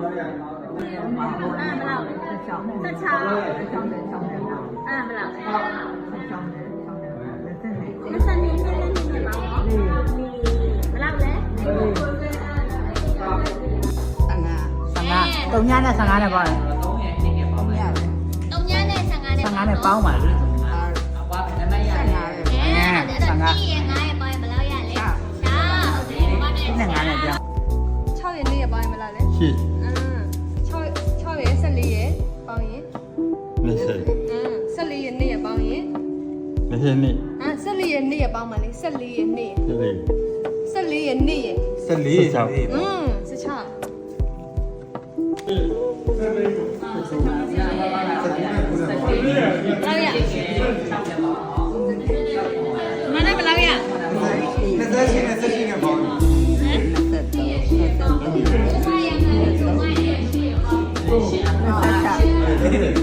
မလောက်အမ်မလောက်တစ်ချောင်းတစ်ချောင်းတစ်ချောင်းတစ်ချောင်းတစ်ချောင်းအမ်မလောက်တစ်ချောင်းတစ်ချောင်းတစ်ချောင်းလက်စနေလက်စနေလက်လက်နေပါတော့မလောက်လဲဆန်ငါဆန်ငါတုံညာနဲ့ဆန်ငါနဲ့ပေါ့တုံညာနဲ့ဆန်ငါနဲ့ဆန်ငါနဲ့ပေါင်းပါလားငါရဲ့ငါရဲ့ပေါင်းရင်ဘယ်လောက်ရလဲရှာဟုတ်တယ်ဘာနဲ့6ရဲ့4ရဲ့ပေါင်းရင်ဘယ်လောက်လဲ8 20 14ရက်နေ့ရပေါင်းရင်20နှစ်ဟမ်14ရက်နေ့ရပေါင်းပါလေ14ရက်နေ့14 14ရက်နေ့ရ14ရက်နေ့อืมစချလောက်ရမနေ့ကလောက်ရ28 28နဲ့ပေါင်းဟမ်28 28နဲ့ပေါင်း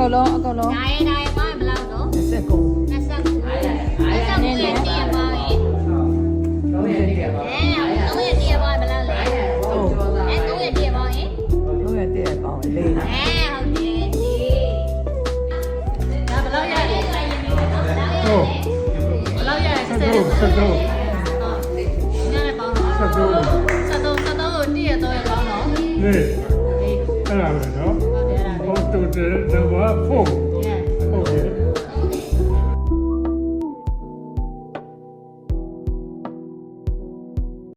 ကုန်လုံးအကုန်လုံးဒါရဲ့ဒါရဲ့ပေါင်းရင်ဘယ်လောက်တော့29 29 29ရဲ့နေ့ရဲ့ပေါင်းရင်3ရက်တည်းပါအဲ3ရဲ့နေ့ရဲ့ပေါင်းရင်ဘယ်လောက်လဲအဲ3ရဲ့နေ့ရဲ့ပေါင်းရင်3ရက်တည်းပေါင်းလေးအဲဟုတ်တယ်ဒီဒါဘယ်လောက်ရလဲဘယ်လောက်ရလဲဘယ်လောက်ရလဲဆက်တော့ဆက်တော့ညနေပေါင်းတော့ဆက်တော့ဆက်တော့ဆက်တော့ကိုတည့်ရတော့ရပေါင်းတော့နေအဲ့ဒါပဲနော် Hotel number 4.